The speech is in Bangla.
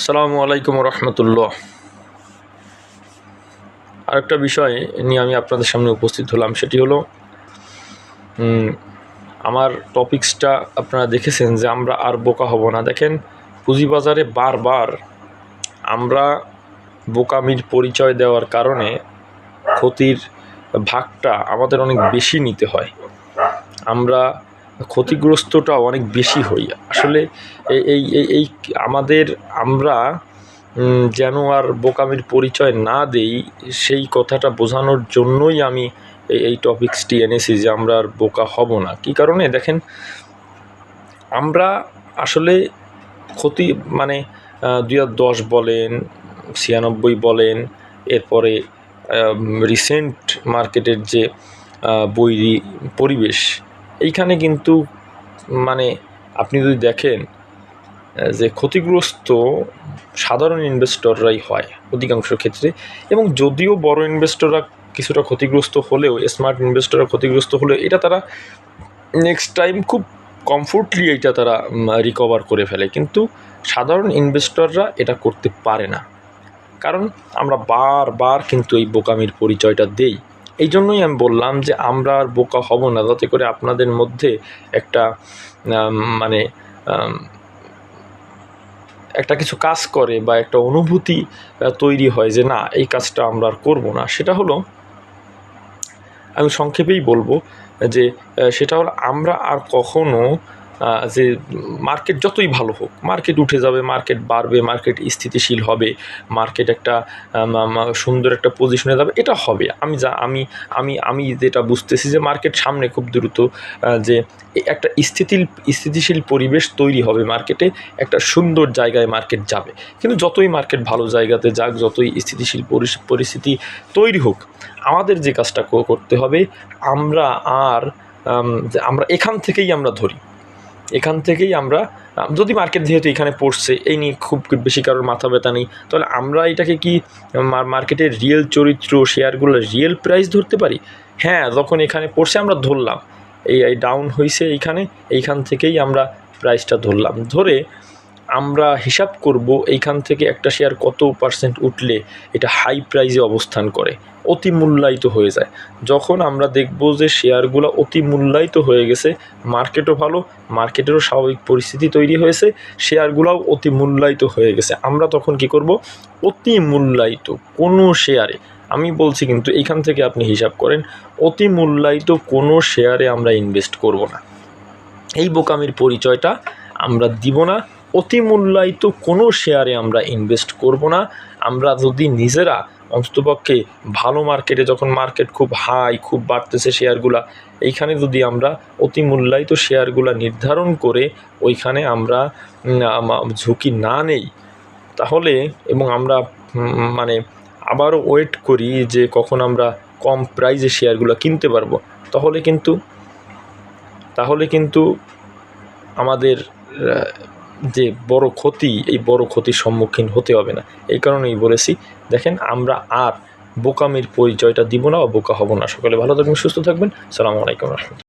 আসসালামু আলাইকুম রহমতুল্লাহ আরেকটা বিষয় নিয়ে আমি আপনাদের সামনে উপস্থিত হলাম, সেটি হলো আমার টপিক্সটা আপনারা দেখেছেন যে আমরা আর বোকা হব না। দেখেন, পুঁজিবাজারে বারবার আমরা বোকামির পরিচয় দেওয়ার কারণে ক্ষতির ভাগটা আমাদের অনেক বেশি নিতে হয়। আমরা ক্ষতিগ্রস্তটা অনেক বেশি হই। আসলে এই এই এই আমাদের, আমরা যেন আর বোকামির পরিচয় না দেই, সেই কথাটা বোঝানোর জন্যই আমি এই টপিক্সটি এনেছি যে আমরা আর বোকা হব না। কী কারণে? দেখেন, আমরা আসলে ক্ষতি মানে দুই দশ বলেন, ছিয়ানব্বই বলেন, এরপরে রিসেন্ট মার্কেটের যে বৈরী পরিবেশ এইখানে কিন্তু মানে আপনি যদি দেখেন যে ক্ষতিগ্রস্ত সাধারণ ইনভেস্টররাই হয় অধিকাংশ ক্ষেত্রে, এবং যদিও বড় ইনভেস্টররা কিছুটা ক্ষতিগ্রস্ত হলেও স্মার্ট ইনভেস্টররা ক্ষতিগ্রস্ত হলেও, এটা তারা নেক্সট টাইম খুব কমফোর্টলি এটা তারা রিকভার করে ফেলে। কিন্তু সাধারণ ইনভেস্টররা এটা করতে পারে না। কারণ আমরা বারবার কিন্তু এই বোকামির পরিচয়টা দেই। এই জন্যই আমি বললাম যে আমরা আর বোকা হব না, যাতে করে আপনাদের মধ্যে একটা মানে একটা কিছু কাজ করে বা একটা অনুভূতি তৈরি হয় যে না, এই কাজটা আমরা আর করব না। সেটা হলো, আমি সংক্ষেপেই বলব যে সেটা হলো আমরা আর কখনো যে মার্কেট যতই ভালো হোক মার্কেট উঠে যাবে মার্কেট বাড়বে মার্কেট স্থিতিশীল হবে মার্কেট একটা সুন্দর একটা পজিশনে যাবে, এটা হবে। আমি যা, আমি আমি আমি যেটা বুঝতেছি যে মার্কেট সামনে খুব দ্রুত যে একটা স্থিতিল, স্থিতিশীল পরিবেশ তৈরি হবে মার্কেটে একটা সুন্দর জায়গায় মার্কেট যাবে। কিন্তু যতই মার্কেট ভালো জায়গাতে যাক, যতই স্থিতিশীল পরিস- পরিস্থিতি তৈরি হোক, আমাদের যে কাজটা করতে হবে, আমরা আর আমরা এখান থেকেই আমরা ধরি। এখান থেকেই আমরা যদি মার্কেট যেহেতু এখানে পড়ছে, এই নিয়ে খুব বেশি কারোর মাথা ব্যথা নেই, তাহলে আমরা এটাকে কি মার্কেটের রিয়েল চরিত্র শেয়ারগুলো রিয়েল প্রাইস ধরতে পারি? হ্যাঁ যখন এখানে পড়ছে আমরা ধরলাম। এই ডাউন হয়েছে এইখানে, এইখান থেকেই আমরা প্রাইসটা ধরলাম। ধরে আমরা হিসাব করব এইখান থেকে একটা শেয়ার কত পার্সেন্ট উঠলে এটা হাই প্রাইজে অবস্থান করে অতি মূল্যায়িত হয়ে যায়। যখন আমরা দেখব যে শেয়ারগুলো অতি মূল্যায়িত হয়ে গেছে মার্কেটও ভালো মার্কেটেরও স্বাভাবিক পরিস্থিতি তৈরি হয়েছে শেয়ারগুলোও অতি মূল্যায়িত হয়ে গেছে। আমরা তখন কি করব? অতি মূল্যায়িত কোনো শেয়ারে আমি বলছি কিন্তু এইখান থেকে আপনি হিসাব করেন অতি মূল্যায়িত কোনো শেয়ারে আমরা ইনভেস্ট করব না। এই বোকামির পরিচয়টা আমরা দিব না। অতি মূল্যায়িত কোনো শেয়ারে আমরা ইনভেস্ট করব না। আমরা যদি নিজেরা অন্ততপক্ষে ভালো মার্কেটে যখন মার্কেট খুব হাই খুব বাড়তেছে শেয়ারগুলা, এইখানে যদি আমরা অতি মূল্যায়িত শেয়ারগুলা নির্ধারণ করে ওইখানে আমরা ঝুঁকি না নেই, তাহলে এবং আমরা মানে আবারও ওয়েট করি যে কখন আমরা কম প্রাইজে শেয়ারগুলো কিনতে পারব, তাহলে কিন্তু তাহলে কিন্তু আমাদের যে বড় ক্ষতি, এই বড় ক্ষতির সম্মুখীন হতে হবে না। এই কারণেই বলেছি, দেখেন, আমরা আর বোকামির পরিচয়টা দিব না বা বোকা হব না। সকলে ভালো থাকবেন, সুস্থ থাকবেন। সালামু আলাইকুম রহমতুল্লাহ।